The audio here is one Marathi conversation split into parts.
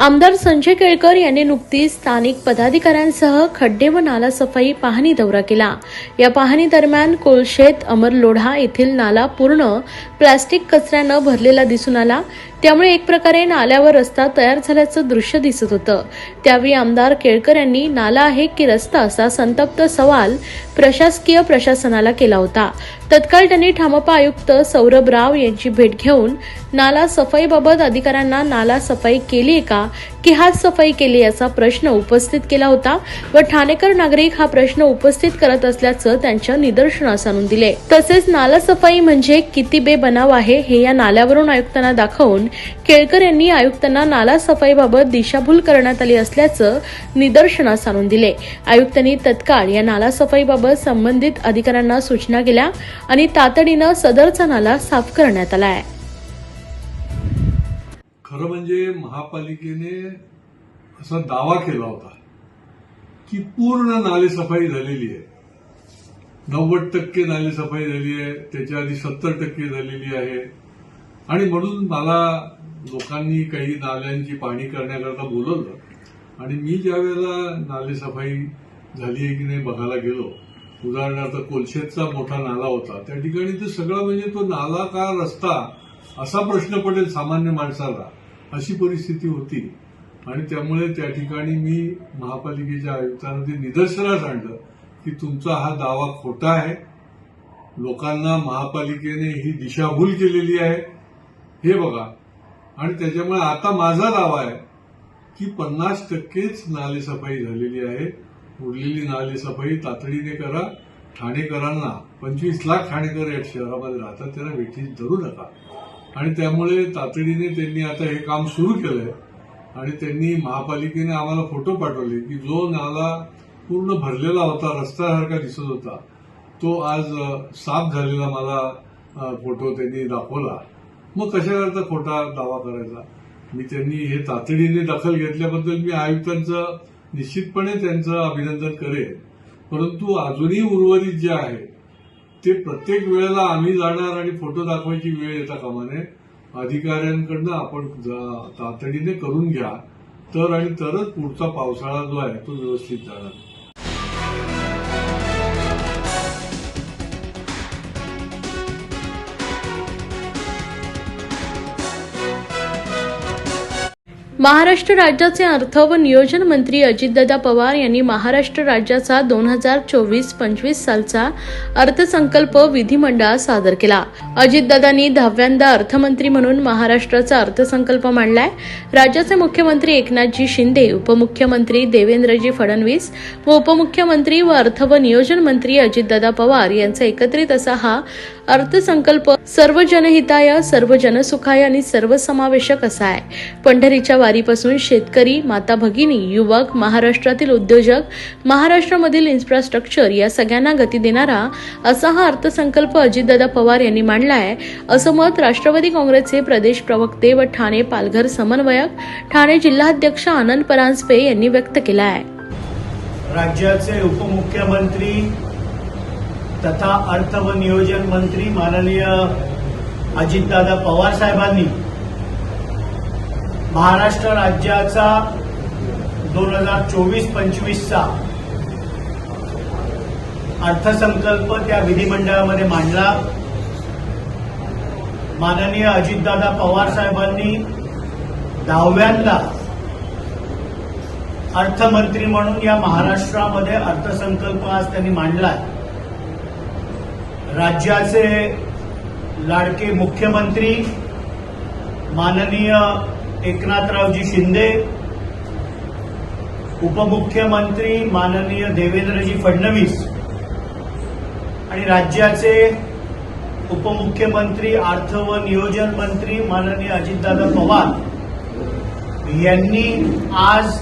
आमदार संजय केळकर यांनी नुकतीच स्थानिक पदाधिकाऱ्यांसह खड्डे व नाला सफाई पाहणी दौरा केला. या पाहणी दरम्यान कोलशेत अमरलोढा येथील नाला पूर्ण प्लास्टिक कचऱ्यानं भरलेला दिसून आला. त्यामुळे एक प्रकारे नाल्यावर रस्ता तयार झाल्याचं दृश्य दिसत होतं. त्यावेळी आमदार केळकर यांनी नाला आहे की रस्ता? असा संतप्त सवाल प्रशासकीय प्रशासनाला केला होता. तत्काळ त्यांनी ठामपा आयुक्त सौरभ राव यांची भेट घेऊन नाला सफाईबाबत अधिकाऱ्यांना नाला सफाई केली आहे का? की हात सफाई केली याचा प्रश्न उपस्थित केला होता व ठाणेकर नागरिक हा प्रश्न उपस्थित करत असल्याचं त्यांच्या निदर्शनास आणून दिले. तसेच नाला सफाई म्हणजे किती बेबनाव आहे हे या नाल्यावरून आयुक्तांना दाखवून केळकर यांनी आयुक्तांना नाला सफाईबाबत दिशाभूल करण्यात आली असल्याचं निदर्शनास आणून दिले. आयुक्तांनी तत्काळ या नाला सफाईबाबत संबंधित अधिकाऱ्यांना सूचना केल्या आणि तातडीनं सदरचा नाला साफ करण्यात आला आहे खरं म्हणजे महापालिकेने असा दावा केला होता की पूर्ण नालेसफाई झालेली आहे. नव्वद टक्के नालेसफाई झाली आहे त्याच्या आधी सत्तर टक्के झालेली आहे. आणि म्हणून मला लोकांनी काही नाल्यांची पाणी करण्याकरता बोलवलं. आणि मी ज्या वेळेला नालेसफाई झाली आहे की नाही बघायला गेलो उदाहरणार्थ कोलशेतचा मोठा नाला होता त्या ठिकाणी ते सगळा म्हणजे तो नाला का रस्ता असा प्रश्न पडेल सामान्य माणसाला अशी परिस्थिती होती. आणि त्यामुळे त्या ठिकाणी मी महापालिकेच्या आयुक्तांना ते निदर्शनास आणलं की तुमचा हा दावा खोटा आहे. लोकांना महापालिकेने ही दिशाभूल केलेली आहे. हे बघा. आणि त्याच्यामुळे आता माझा दावा आहे की पन्नास टक्केच नालेसफाई झालेली आहे. उरलेली नालेसफाई तातडीने करा. ठाणेकरांना पंचवीस लाख ठाणेकर या शहरामध्ये राहतात त्यांना वेठीस धरू नका. आणि त्यामुळे तातडीने त्यांनी आता हे काम सुरू केलंय. आणि त्यांनी महापालिकेने आम्हाला फोटो पाठवले की जो नाला पूर्ण भरलेला होता रस्त्यासारखा दिसत होता तो आज साफ झालेला मला फोटो त्यांनी दाखवला. मग कशाकरता खोटा दावा करायचा? मी त्यांनी हे तातडीने दखल घेतल्याबद्दल मी आयुक्तांचं निश्चितपणे त्यांचं अभिनंदन करेन. परंतु अजूनही उर्वरित जे आहे ते प्रत्येक वेळेला आम्ही जाणार आणि फोटो दाखवायची वेळ येता कामा नये अधिकाऱ्यांकडनं आपण जा- तातडीने करून घ्या. तर आणि तरच पुढचा पावसाळा जो आहे तो व्यवस्थित जाणार. महाराष्ट्र राज्याचे अर्थ व नियोजन मंत्री अजितदादा पवार यांनी महाराष्ट्र राज्याचा दोन हजार चोवीस पंचवीस सालचा अर्थसंकल्प विधिमंडळात सादर केला. अजितदादांनी दहाव्यांदा अर्थमंत्री म्हणून महाराष्ट्राचा अर्थसंकल्प मांडलाय. राज्याचे मुख्यमंत्री एकनाथजी शिंदे उपमुख्यमंत्री देवेंद्रजी फडणवीस व उपमुख्यमंत्री व अर्थ व नियोजन मंत्री अजितदादा पवार यांचा एकत्रित असा हा अर्थसंकल्प सर्व जनहिताय सर्व जनसुखाय आणि सर्वसमावेशक असा आहे पंढरीच्या वारीपासून शेतकरी माता भगिनी युवक महाराष्ट्रातील उद्योजक महाराष्ट्रामधील इन्फ्रास्ट्रक्चर या सगळ्यांना गती देणारा असा हा अर्थसंकल्प अजितदादा पवार यांनी मांडला आहे असं मत राष्ट्रवादी काँग्रेसचे प्रदेश प्रवक्ते व ठाणे पालघर समन्वयक ठाणे जिल्हाध्यक्ष आनंद परांजपे यांनी व्यक्त केला आहे राज्याचे उपमुख्यमंत्री तथा अर्थ व नियोजन मंत्री माननीय अजितदादा पवार साहेबांनी महाराष्ट्र राज्याचा दोन हजार चोवीस पंचवीसचा अर्थसंकल्प त्या विधिमंडळामध्ये मांडला. माननीय अजितदादा पवार साहेबांनी दहाव्यांदा अर्थमंत्री म्हणून या महाराष्ट्रामध्ये अर्थसंकल्प आज त्यांनी मांडलाय. राज्याचे लाडके मुख्यमंत्री माननीय एकनाथरावजी शिंदे उपमुख्यमंत्री माननीय देवेंद्रजी फडणवीस आणि राज्याचे उपमुख्यमंत्री अर्थ व नियोजन मंत्री माननीय अजितदादा पवार यांनी आज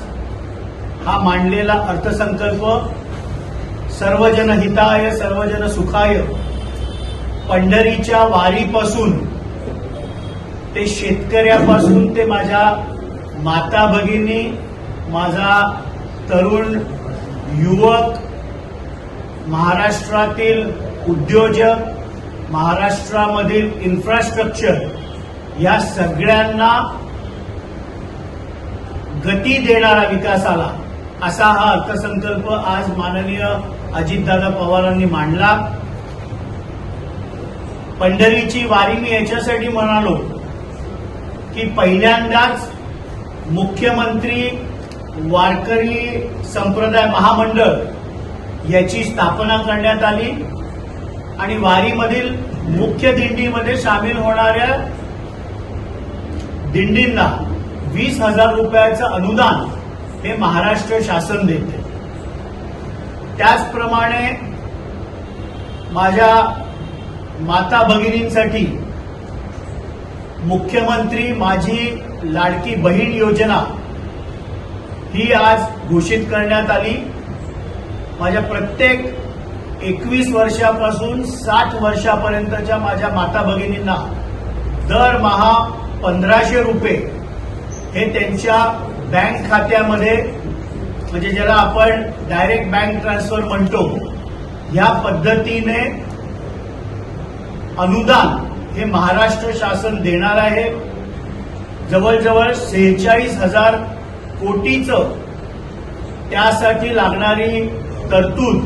हा मांडलेला अर्थसंकल्प सर्वजन हिताय सर्वजन सुखाय पंढरीच्या वारीपासून ते शेतकऱ्यापासून ते माझ्या माता भगिनी माझा तरुण युवक महाराष्ट्रातील उद्योजक महाराष्ट्रामधील इन्फ्रास्ट्रक्चर या सगळ्यांना गती देणारा विकासाला असा हा अर्थसंकल्प आज माननीय अजितदादा पवारांनी मांडला. पंढरीची वारी मी याच्यासाठी म्हणालो की पहिल्यांदाच मुख्यमंत्री वारकरी संप्रदाय महामंडळ याची स्थापना करण्यात आली आणि वारीमधील मुख्य दिंडीमध्ये सामील होणाऱ्या दिंडींना वीस हजार रुपयाचं अनुदान हे महाराष्ट्र शासन देते. त्याचप्रमाणे माझ्या माता भगिनींसाठी मुख्यमंत्री माझी लाडकी बहीण योजना ही आज घोषित करण्यात आली. माझ्या प्रत्येक एकवीस वर्षापासून साठ वर्षापर्यंतच्या माझ्या माता भगिनींना दरमहा पंधराशे रुपये हे त्यांच्या बँक खात्यामध्ये म्हणजे ज्याला आपण डायरेक्ट बँक ट्रान्सफर म्हणतो ह्या पद्धतीने अनुदान हे महाराष्ट्र शासन देणार आहे. जवळजवळ सेहेचाळीस हजार कोटीचं त्यासाठी लागणारी तरतूद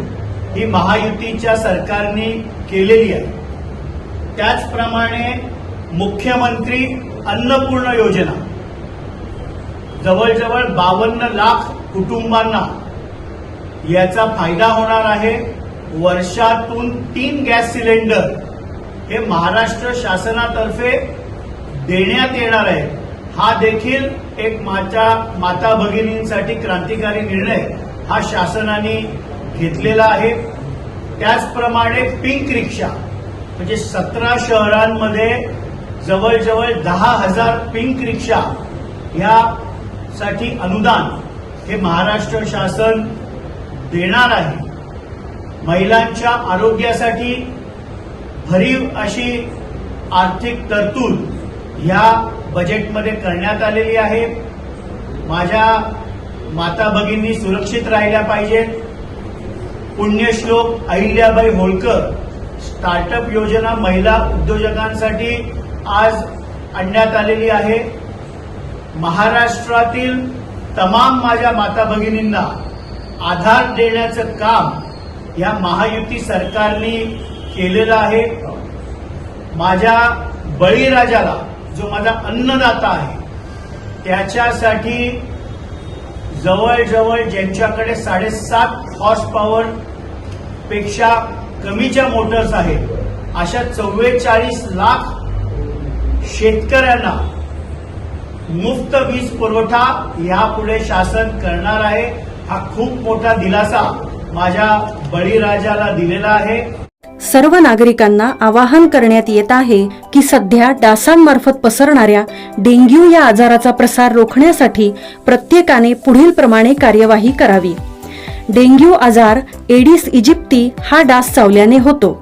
ही महायुतीच्या सरकारने केलेली आहे. त्याचप्रमाणे मुख्यमंत्री अन्नपूर्ण योजना. जवळजवळ बावन्न लाख कुटुंबांना याचा फायदा होणार आहे. वर्षातून तीन गॅस सिलेंडर हे महाराष्ट्र शासनातर्फे देण्यात येणार आहे. हा देखील एक माझ्या माता भगिनींसाठी क्रांतिकारी निर्णय हा शासनाने घेतलेला आहे. त्याचप्रमाणे पिंक रिक्षा म्हणजे सतरा शहरांमध्ये जवळजवळ दहा हजार पिंक रिक्षा ह्यासाठी अनुदान हे महाराष्ट्र शासन देणार आहे. महिलांच्या आरोग्यासाठी भरीव अशी आर्थिक तरतूद ह्या बजेटमध्ये करण्यात आलेली आहे. माझ्या माता भगिनी सुरक्षित राहिल्या पाहिजेत. पुण्यश्लोक अहिल्याबाई होळकर स्टार्टअप योजना महिला उद्योजकांसाठी आज आणण्यात आलेली आहे. महाराष्ट्रातील तमाम माझ्या माता भगिनींना आधार देण्याचं काम या महायुती सरकारने केलेलं आहे. माझ्या बळीराजाला जो माझा अन्नदाता आहे त्याच्यासाठी जवळजवळ ज्यांच्याकडे साडेसात हॉर्स पॉवर पेक्षा कमीच्या मोटर्स आहेत अशा चव्वेचाळीस लाख शेतकऱ्यांना मुफ्त वीज पुरवठा यापुढे शासन करणार आहे. हा खूप मोठा दिलासा माझ्या बळीराजाला दिलेला आहे. सर्व नागरिकांना आवाहन करण्यात येत आहे की सध्या डासांमार्फत पसरणाऱ्या डेंग्यू या आजाराचा प्रसार रोखण्यासाठी प्रत्येकाने पुढील प्रमाणे कार्यवाही करावी. डेंग्यू आजार एडिस इजिप्ती हा डास चावल्याने होतो.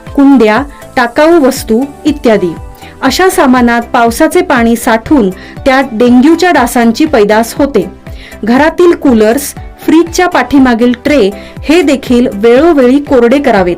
कुंड्या टाकाऊ वस्तू इत्यादी. अशा सामानात पावसाचे पाणी साठून त्यात डेंग्यूच्या डासांची पैदास होते. घरातील कूलर्स फ्रीजच्या पाठीमागील ट्रे हे देखील वेळोवेळी कोरडे करावेत.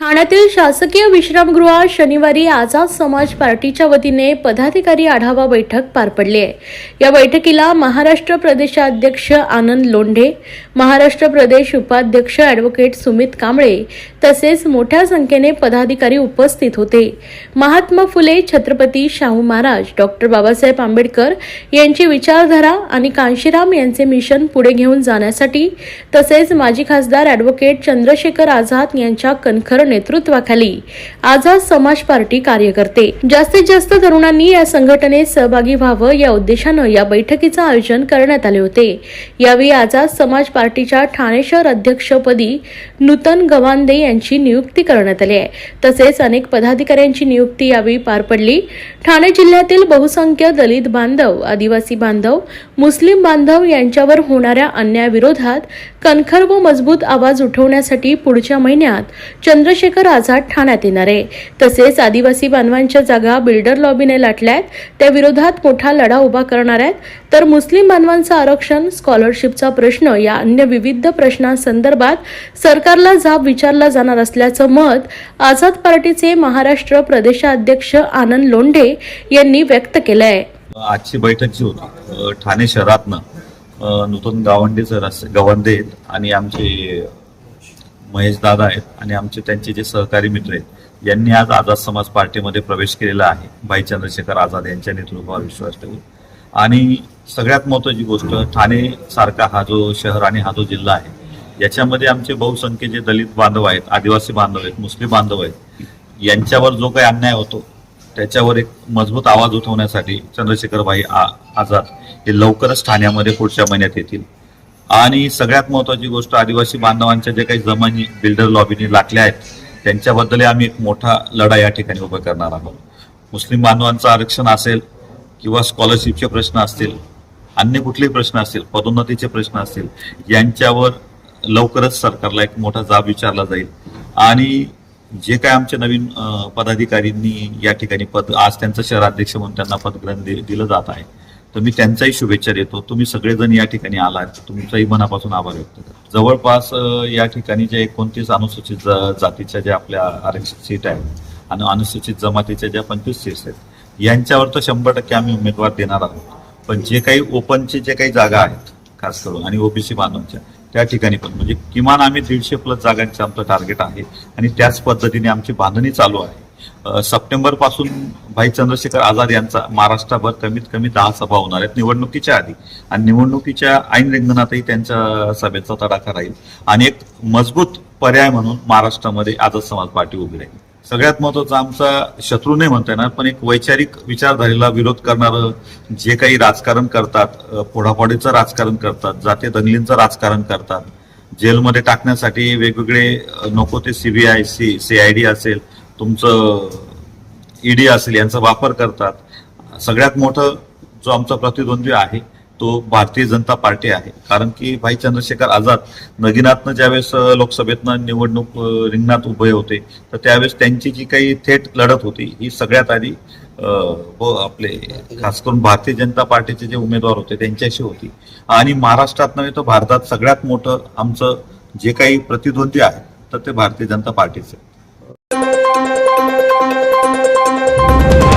ठाण्यातील शासकीय विश्रामगृहात शनिवारी आझाद समाज पार्टीच्या वतीने पदाधिकारी आढावा बैठक पार पडली आहे. या बैठकीला महाराष्ट्र प्रदेशाध्यक्ष आनंद लोंढे महाराष्ट्र प्रदेश उपाध्यक्ष अॅडव्होकेट सुमित कांबळे तसेच मोठ्या संख्येने पदाधिकारी उपस्थित होते. महात्मा फुले छत्रपती शाहू महाराज डॉक्टर बाबासाहेब आंबेडकर यांची विचारधारा आणि कांशीराम यांचे मिशन पुढे घेऊन जाण्यासाठी तसेच माजी खासदार अॅडव्होकेट चंद्रशेखर आझाद यांच्या कणखर नेतृत्वाखाली आझाद समाज पार्टी कार्य करते जास्तीत जास्त तरुणांनी या संघटनेत सहभागी व्हावं या उद्देशानं या बैठकीचं आयोजन करण्यात आले होते. यावेळी आझाद समाज पार्टीच्या ठाणे शहर अध्यक्षपदी नूतन गवांदे यांची नियुक्ती करण्यात आली आहे. तसेच अनेक पदाधिकाऱ्यांची नियुक्ती यावेळी पार पडली. ठाणे जिल्ह्यातील बहुसंख्य दलित बांधव आदिवासी बांधव मुस्लिम बांधव यांच्यावर होणाऱ्या अन्यायाविरोधात कणखर व मजबूत आवाज उठवण्यासाठी पुढच्या महिन्यात चंद्र चंद्रशेखर आझाद ठाण्यात येणार आहे. तसेच आदिवासी बांधवांच्या जागा बिल्डर लॉबीने लाटल्यात. त्या विरोधात मोठा लढा उभा करणार आहेत. तर मुस्लिम बांधवांचं आरक्षण स्कॉलरशिपचा प्रश्न या अन्य विविध प्रश्नांसंदर्भात सरकारला जाब विचारला जाणार असल्याचं मत आझाद पार्टीचे महाराष्ट्र प्रदेशाध्यक्ष आनंद लोंढे यांनी व्यक्त केलं आहे आजची बैठक जी होती ठाणे शहरातनं नूतन गावंडे सर गवंडे आणि आमचे महेश दादा आहेत आणि आमचे त्यांचे जे सहकारी मित्र आहेत यांनी आज आझाद समाज पार्टीमध्ये प्रवेश केलेला आहे भाई चंद्रशेखर आझाद यांच्या नेतृत्वावर विश्वास ठेवून आणि सगळ्यात महत्वाची गोष्ट ठाणे सारखा हा जो शहर आणि हा जो जिल्हा आहे याच्यामध्ये आमचे बहुसंख्य जे दलित बांधव आहेत आदिवासी बांधव आहेत मुस्लिम बांधव आहेत यांच्यावर जो काही अन्याय होतो त्याच्यावर एक मजबूत आवाज उठवण्यासाठी चंद्रशेखर भाई आ- आझाद हे लवकरच ठाण्यामध्ये पुढच्या महिन्यात येतील. आणि सगळ्यात महत्वाची गोष्ट आदिवासी बांधवांच्या जे काही जमिनी बिल्डर लॉबीने लाटल्या आहेत त्यांच्याबद्दल आम्ही एक मोठा लढा या ठिकाणी उभा करणार आहोत. मुस्लिम बांधवांचं आरक्षण असेल किंवा स्कॉलरशिपचे प्रश्न असतील अन्य कुठलेही प्रश्न असतील पदोन्नतीचे प्रश्न असतील यांच्यावर लवकरच सरकारला एक मोठा जाब विचारला जाईल. आणि जे काय आमच्या नवीन पदाधिकारींनी या ठिकाणी पद आज त्यांचं शहराध्यक्ष म्हणून त्यांना पदग्रहण दि- दिलं जात आहे तर मी त्यांचाही शुभेच्छा देतो. तुम्ही सगळेजण या ठिकाणी आलात. तुमचाही मनापासून आभार व्यक्त करतो. जवळपास या ठिकाणी जे एकोणतीस अनुसूचित ज- जातीच्या ज्या आपल्या आरक्षित सीट आहेत आणि अनुसूचित जमातीच्या ज्या पंचवीस सीट्स आहेत यांच्यावर तर शंभर टक्के आम्ही उमेदवार देणार आहोत. पण जे काही ओपनचे जे काही जागा आहेत खास करून आणि ओबीसी बांधवांच्या त्या ठिकाणी पण म्हणजे किमान आम्ही दीडशे प्लस जागांचं आमचं टार्गेट आहे. आणि त्याच पद्धतीने आमची बांधणी चालू आहे. सप्टेंबरपासून भाई चंद्रशेखर आझाद यांचा महाराष्ट्रभर कमीत कमी दहा सभा होणार आहेत निवडणुकीच्या आधी. आणि निवडणुकीच्या ऐन रिंगणातही त्यांच्या सभेचा तडाखा राहील. आणि एक मजबूत पर्याय म्हणून महाराष्ट्रामध्ये आझाद समाज पार्टी उभी राहील. सगळ्यात महत्त्वाचा आमचा शत्रू नाही म्हणता येणार पण एक वैचारिक विचारधारेला विरोध करणारं जे काही राजकारण करतात फोडाफोडीचं राजकारण करतात जाते दंगलींचं राजकारण करतात जेलमध्ये टाकण्यासाठी वेगवेगळे नको ते सीबीआय सी सीआयडी असेल तुमचं ईडी असेल यांचा वापर करतात. सगळ्यात मोठं जो आमचा प्रतिद्वंद्वी आहे तो भारतीय जनता पार्टी आहे. कारण की भाई चंद्रशेखर आझाद नगिनातनं ज्यावेळेस लोकसभेतनं निवडणूक रिंगणात उभे होते तर त्यावेळेस त्यांची जी काही थेट लढत होती ही सगळ्यात आधी व हो, आपले खास करून भारतीय जनता पार्टीचे जे उमेदवार होते त्यांच्याशी होती. आणि महाराष्ट्रात नव्हे तर भारतात सगळ्यात मोठं आमचं जे काही प्रतिद्वंद्वी आहे तर ते भारतीय जनता पार्टीचे. Música